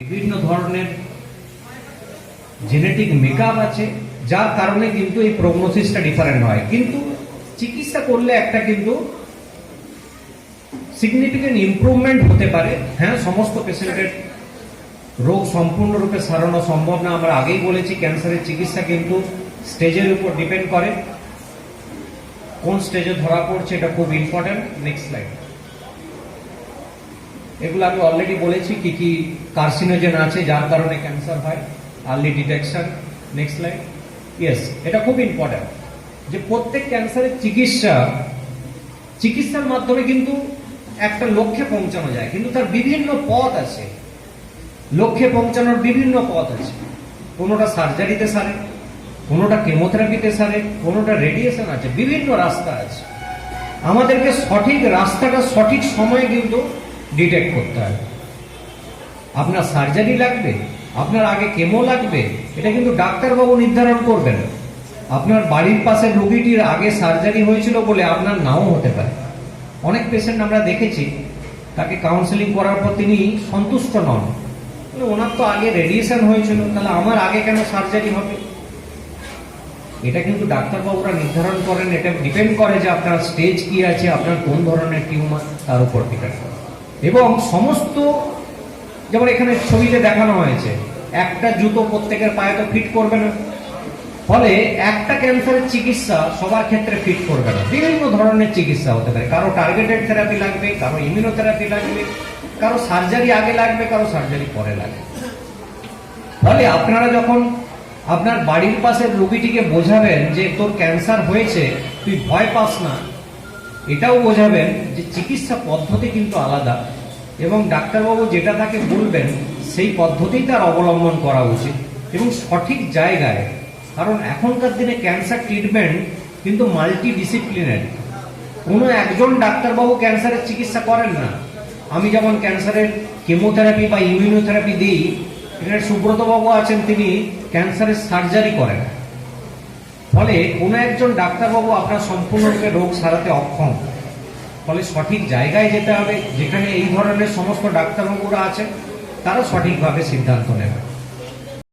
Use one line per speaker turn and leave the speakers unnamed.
বিভিন্ন ধরনের genetic makeup আছে, যার কারণে কিন্তু এই প্রগনোসিসটা ডিফারেন্ট হয়। কিন্তু চিকিৎসা করলে একটা কিন্তু সিগনিফিকেন্ট ইমপ্রুভমেন্ট হতে পারে। হ্যাঁ সমস্ত পেশেন্টের রোগ সম্পূর্ণরূপে সারানো সম্ভব না। আমরা আগেই বলেছি, ক্যান্সারের চিকিৎসা কিন্তু স্টেজের উপর ডিপেন্ড করে। কোন স্টেজে ধরা পড়ছে, এটা খুব ইম্পর্টেন্ট নেক্সট স্লাইড এগুলো আমি অলরেডি বলেছি কি কি কার্সিনোজেন আছে, যার কারণে ক্যান্সার হয় early detection next line yes এটা খুব ইম্পর্টেন্ট যে প্রত্যেক ক্যান্সারের চিকিৎসা, চিকিৎসার মাধ্যমে কিন্তু একটা লক্ষ্যে পৌঁছানো যায়, কিন্তু তার বিভিন্ন পথ আছে। লক্ষ্যে পৌঁছানোর বিভিন্ন পথ আছে। কোনোটা সার্জারিতে সারে, কোনোটা কেমোথেরাপিতে সারে, কোনোটা রেডিয়েশন আছে, বিভিন্ন রাস্তা আছে। আমাদেরকে সঠিক রাস্তাটা সঠিক সময়ে কিন্তু ডিটেক্ট করতে হবে আপনার সার্জারি লাগবে, আপনার আগে কেমো লাগবে, এটা কিন্তু ডাক্তারবাবু নির্ধারণ করবেন। আপনার বাড়ির পাশের রোগীটির আগে সার্জারি হয়েছিল বলে আপনার নাও হতে পারে। অনেক পেশেন্ট আমরা দেখেছি, তাকে কাউন্সেলিং করার পর তিনি সন্তুষ্ট নন। ওনার তো আগে রেডিয়েশন হয়েছিল, তাহলে আমার আগে কেন সার্জারি হবে? এটা কিন্তু ডাক্তারবাবুরা নির্ধারণ করেন, এটা ডিপেন্ড করে যে আপনার স্টেজ কি আছে, আপনার কোন ধরনের টিউমার তার উপর ডিপেন্ড করে। এবং সমস্ত, যেমন এখানে ছবিতে দেখানো হয়েছে, একটা জুতো প্রত্যেকের পায়ে তো ফিট করবে না। ফলে একটা ক্যান্সারের চিকিৎসা সবার ক্ষেত্রে ফিট করবে না। বিভিন্ন ধরনের চিকিৎসা হতে পারে। কারও টার্গেটেড থেরাপি লাগবে, কারও ইমিউনোথেরাপি লাগবে, কারও সার্জারি আগে লাগবে, কারও সার্জারি পরে লাগবে। ফলে আপনারা যখন আপনার বাড়ির পাশের রোগীটিকে বোঝাবেন যে তোর ক্যান্সার হয়েছে, তুই ভয় পাস না এটাও বোঝাবেন যে চিকিৎসা পদ্ধতি কিন্তু আলাদা এবং ডাক্তারবাবু যেটা তাকে বলবেন, সেই পদ্ধতিই তার অবলম্বন করা উচিত এবং সঠিক জায়গায়। কারণ এখনকার দিনে ক্যান্সার ট্রিটমেন্ট কিন্তু মাল্টি ডিসিপ্লিনারি কোনো একজন ডাক্তারবাবু ক্যান্সারের চিকিৎসা করেন না। আমি যেমন ক্যান্সারের কেমোথেরাপি বা ইমিউনোথেরাপি দিই, এখানে সুব্রতবাবু আছেন তিনি, ক্যান্সারের সার্জারি করেন। ফলে কোনো একজন ডাক্তারবাবু আপনার সম্পূর্ণরূপে রোগ সারাতে অক্ষম। ফলে সঠিক জায়গায় যেতে হবে, যেখানে এই ধরনের সমস্ত ডাক্তারবাবুরা আছেন, তারা সঠিকভাবে সিদ্ধান্ত নেবেন।